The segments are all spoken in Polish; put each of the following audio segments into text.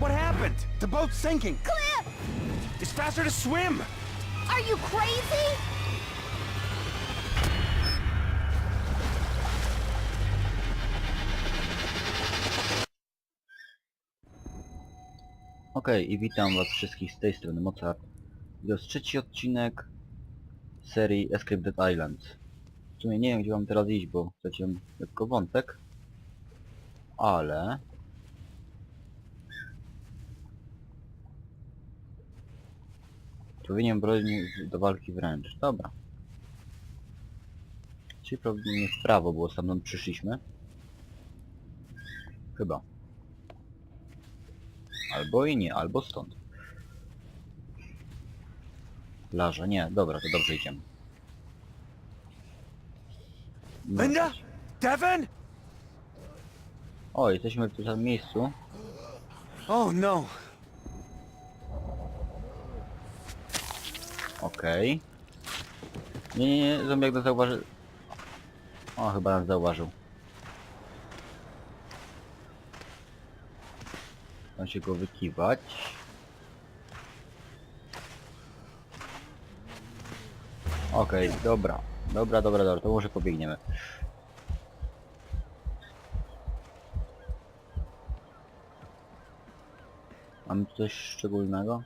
What happened? The boat's sinking. Cliff! It's faster to swim. Are you crazy? Okej, i witam was wszystkich z tej strony Mozart. To jest trzeci odcinek serii Escape Dead Island. W sumie nie wiem gdzie mam teraz iść, bo straciłem lekko wątek. Ale... Powinien broń do walki wręcz. Dobra. Czyli prawdopodobnie w prawo, bo stamtąd przyszliśmy. Chyba. Albo i nie, albo stąd. Plaża, nie, dobra, to dobrze idziemy. No. Linda? Devin? O, jesteśmy w tym samym miejscu. Oh no. Okej. Nie, nie, nie, zombiak nas zauważy... O, chyba nas zauważył. Mam się go wykiwać. Okej, dobra. Dobra, dobra, dobra, to może pobiegniemy. Mamy tu coś szczególnego?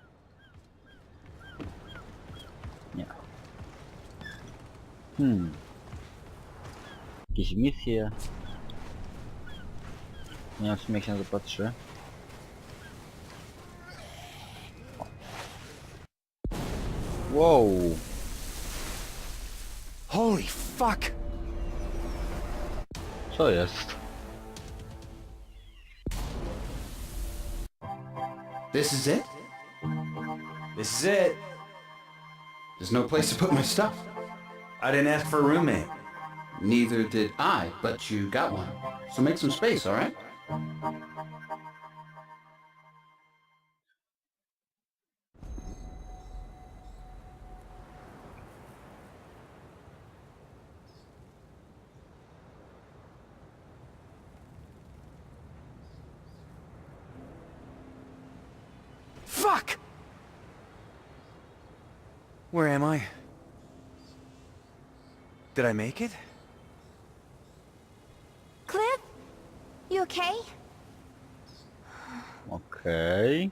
Hmm. Jakieś misje? Nie wiem w sumie jak się na to patrzy. Wow. Holy fuck. Co jest? This is it? This is it. There's no place to put my stuff. I didn't ask for a roommate. Neither did I, but you got one. So make some space, all right? Fuck! Where am I? Did I make it? Cliff? You okay? Okej.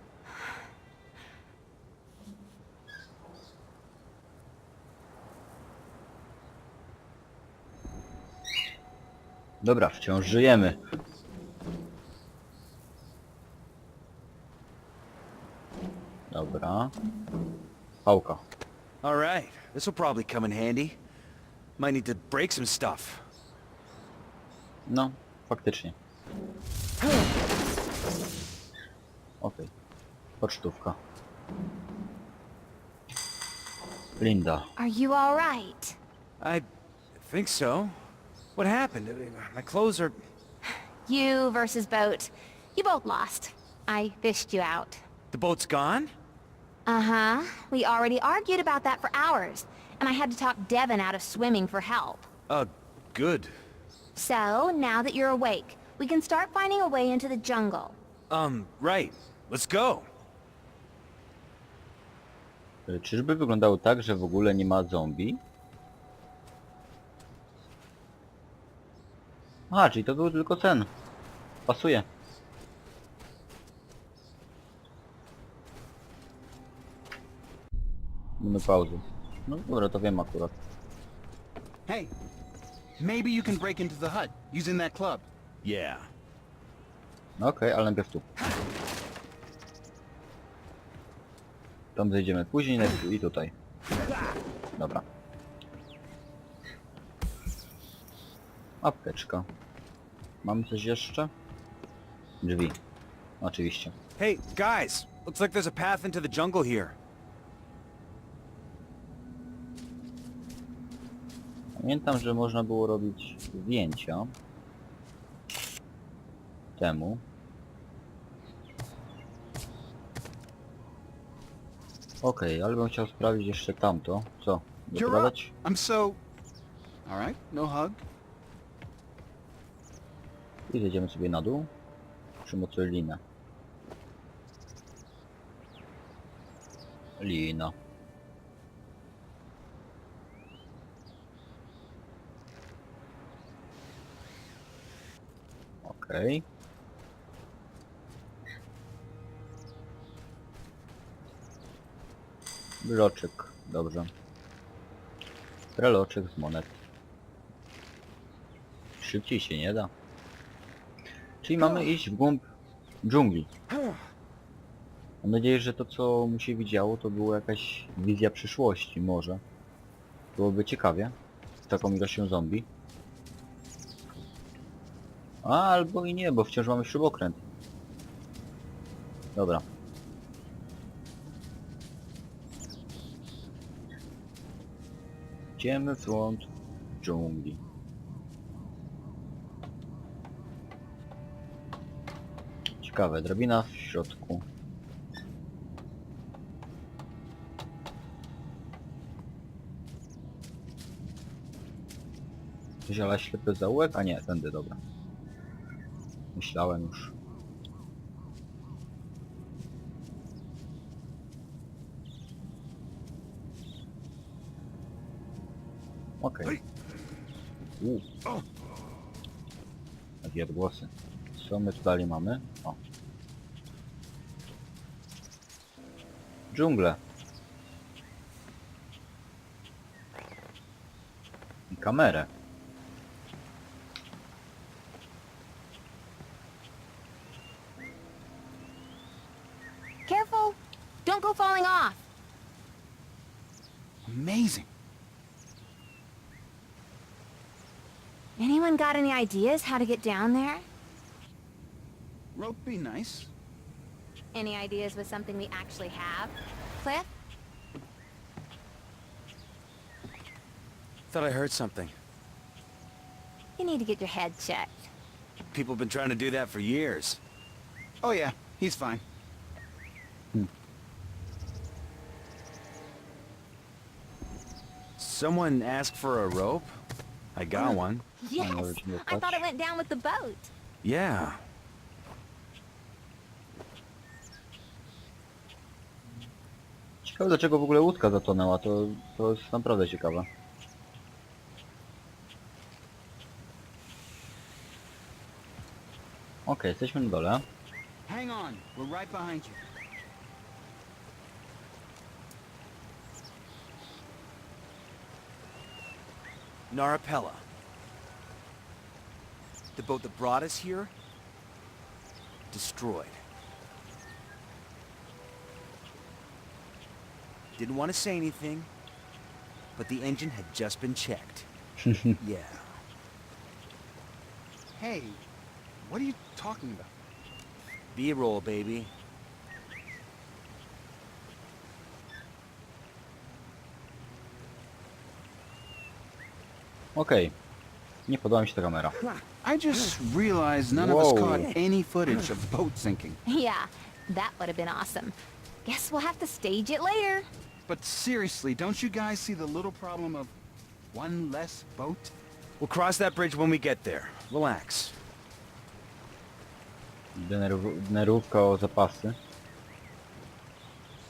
Dobra, wciąż żyjemy. Dobra. Pałka. All right. This will probably come in handy. Might need to break some stuff. No, faktycznie. Okej. Pocztówka. Linda. Are you alright? I think so. What happened? My clothes are... You versus boat. You both lost. I fished you out. The boat's gone? Uh-huh. We already argued about that for hours, and I had to talk Devin out of swimming for help. Uh, good. So, now that you're awake, we can start finding a way into the jungle. Um, right. Let's go. Y, Czyżby wyglądało tak, że w ogóle nie ma zombie? Aha, czyli to był tylko ten. Pasuje. Mamy pauzy. No dobra, to wiem akurat. Hey, maybe you can break into the hut using that club. Yeah. No okej, ale najpierw tu. Tam zejdziemy później, najpierw i tutaj. Dobra. Apteczka. Mamy coś jeszcze? Drzwi. Oczywiście. Hey, guys. Looks like there's a path into the jungle here. Pamiętam, że można było robić zdjęcia temu. Okej, ale bym chciał sprawdzić jeszcze tamto. Co? You're up. I'm so... All right, no hug. I zejdziemy sobie na dół. Przymocuję linę. Lina. Okej. Bloczek, dobrze. Breloczek z monet. Szybciej się nie da. Czyli mamy iść w głąb dżungli. Mam nadzieję, że to co mu się widziało to była jakaś wizja przyszłości może. Byłoby ciekawie. Z taką ilością zombie. A, albo i nie, bo wciąż mamy śrubokręt. Dobra. W front dżungli. Ciekawe, drabina w środku. Ziela ślepy zaułek? A nie, tędy, dobra. Myślałem już. Okej. Okay. Takie odgłosy. Co my tu dalej mamy? O. Dżungle. I kamerę. Anyone got any ideas how to get down there? Rope be nice. Any ideas with something we actually have? Cliff? Thought I heard something. You need to get your head checked. People have been trying to do that for years. Oh yeah, he's fine. Hmm. Someone asked for a rope? I got one. Yes! I thought it went down with the boat. Yeah. Ciekawe dlaczego w ogóle łódka zatonęła, to, to jest naprawdę ciekawe. Okej, jesteśmy na dole. Hang on, we're right behind you. Narapella. The boat that brought us here? Destroyed. Didn't want to say anything, but the engine had just been checked. yeah. Hey, what are you talking about? B-roll, baby. Okej. Nie podoba mi się ta kamera. I just realized none of us Whoa. caught any footage of the boat sinking. Yeah, that would have been awesome. Guess we'll have to stage it later. But seriously, don't you guys see the little problem of one less boat? We'll cross that bridge when we get there. Relax. Denerw denerwówka o zapasy.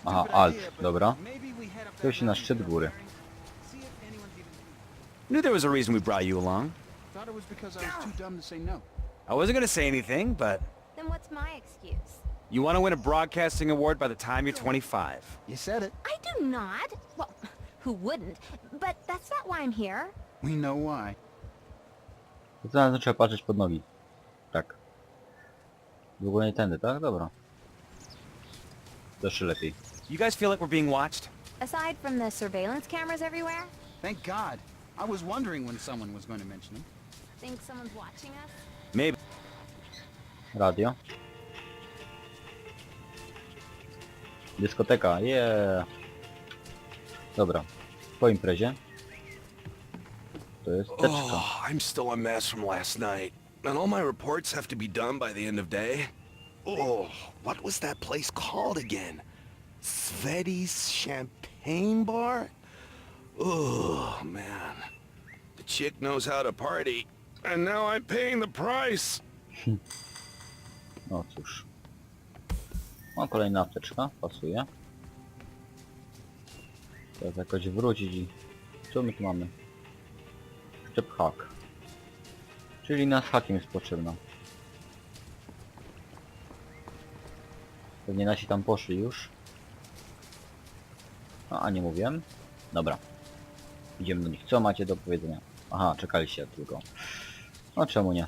Aha, Stupid alt, idea, but dobra. maybe we head up To się na mountain szczyt down góry. I knew there was a reason we brought you along. Thought it was because I was too dumb to say no. I wasn't gonna say anything, but Then what's my excuse? you want to win a broadcasting award by the time you're 25. You said it. I do not. Well, who wouldn't? But that's not why I'm here. We know why. To znaczy trzeba patrzeć pod nogi. Tak. W ogóle nie tędy, tak? Dobra. To jeszcze lepiej. You guys feel like we're being watched? Aside from the surveillance cameras everywhere, Thank God. I was wondering when someone was going to mention him. think someone's watching us? Maybe. Radio. Dyskoteka, yeah. Dobra. Po imprezie. To jest oh, teczka. Oh, I'm still a mess from last night. And all my reports have to be done by the end of day. Oh, what was that place called again? Sveti's Champagne Bar? Oh, man. The chick knows how to party. And now I'm paying the price. No cóż. O, kolejna apteczka, pasuje. Teraz jakoś wrócić i... Co my tu mamy? Szczep hak. Czyli nas hakiem jest potrzebna. Pewnie nasi tam poszli już. A, a nie mówiłem. Dobra. Idziemy do nich. Co macie do powiedzenia? Aha, czekaliście tylko. No czemu nie?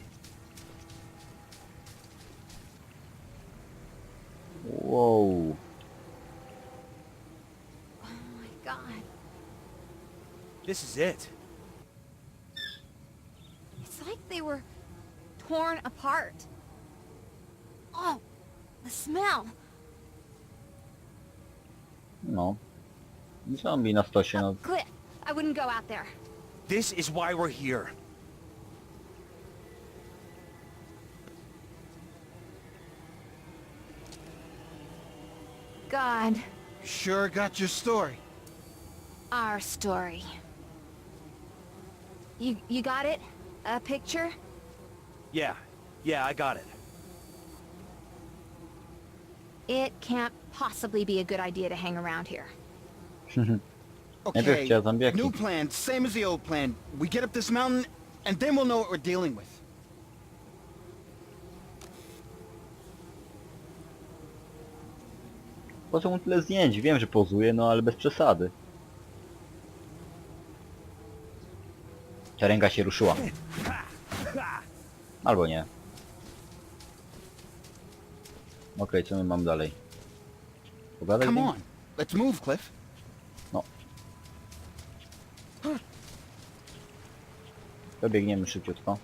Wow. This is it. It's like they were torn apart. Oh, the smell. No. Zombie na stosie, no. Cliff, wouldn't go out there. This is why we're here. God, Sure got your story. our story. You you got it? A picture? Yeah, yeah, I got it. It can't possibly be a good idea to hang around here. Najpierw Okay, chciała zombiaki. new plan, same as the old plan. We get up this mountain, and then we'll know what we're dealing with. Po co mu tyle zdjęć? Wiem, że pozuje, no ale bez przesady. Ta ręka się ruszyła. Albo nie. Okej, co my mamy dalej? Pogadać z Come nim? on, let's move, Cliff. To biegniemy szybciutko.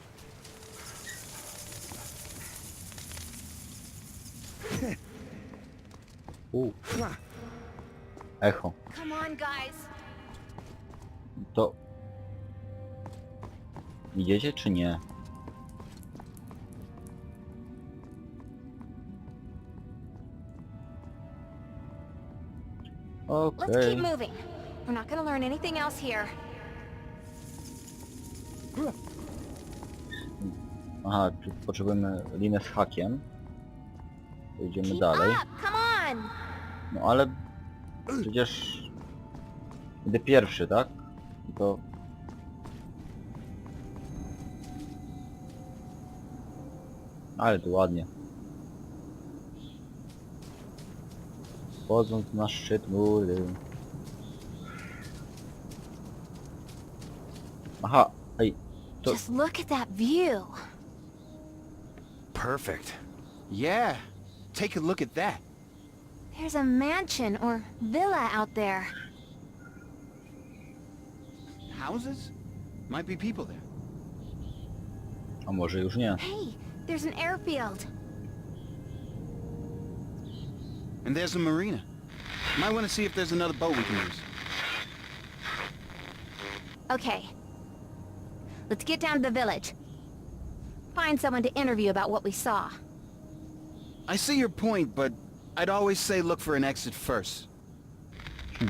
U. Echo. Come on, guys. To... Idziecie czy nie? Let's Okej. keep moving. We're not gonna learn anything else here. Aha, tu potrzebujemy linę z hakiem. To idziemy dalej. No ale... Przecież... Idę pierwszy, tak? To... Ale tu ładnie. Wchodząc na szczyt góry. Aha, ej, to... Just look at that view. Perfect. Yeah, take a look at that. There's a mansion or villa out there. Houses? Might be people there. A może już nie. Hey, there's an airfield. And there's a marina. Might want to see if there's another boat we can use. Okay. Let's get down to the village. Find someone to interview about what we saw. I see your point, but I'd always say look for an exit first. Hmm.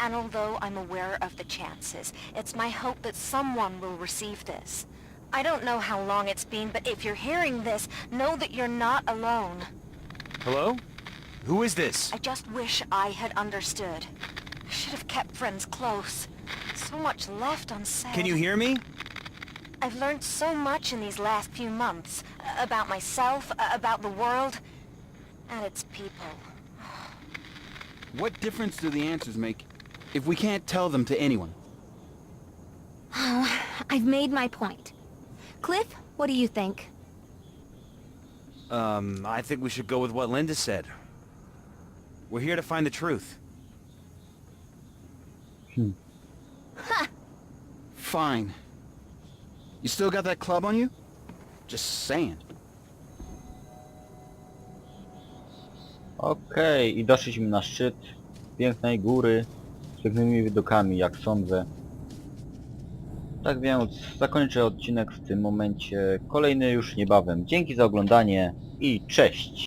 And although I'm aware of the chances, it's my hope that someone will receive this. I don't know how long it's been, but if you're hearing this, know that you're not alone. Hello? Who is this? I just wish I had understood. I should have kept friends close. So much left unsaid. Can you hear me? I've learned so much in these last few months. uh, About myself, uh, about the world, and its people. What difference do the answers make if we can't tell them to anyone? Oh, I've made my point. Cliff, what do you think? Um, I think we should go with what Linda said. We're here to find the truth. Hmm. Ha! Fine. You still got that club on you? Just saying. Okej, i doszliśmy na szczyt pięknej góry z pięknymi widokami, jak sądzę. Tak więc zakończę odcinek w tym momencie, kolejny już niebawem. Dzięki za oglądanie i cześć!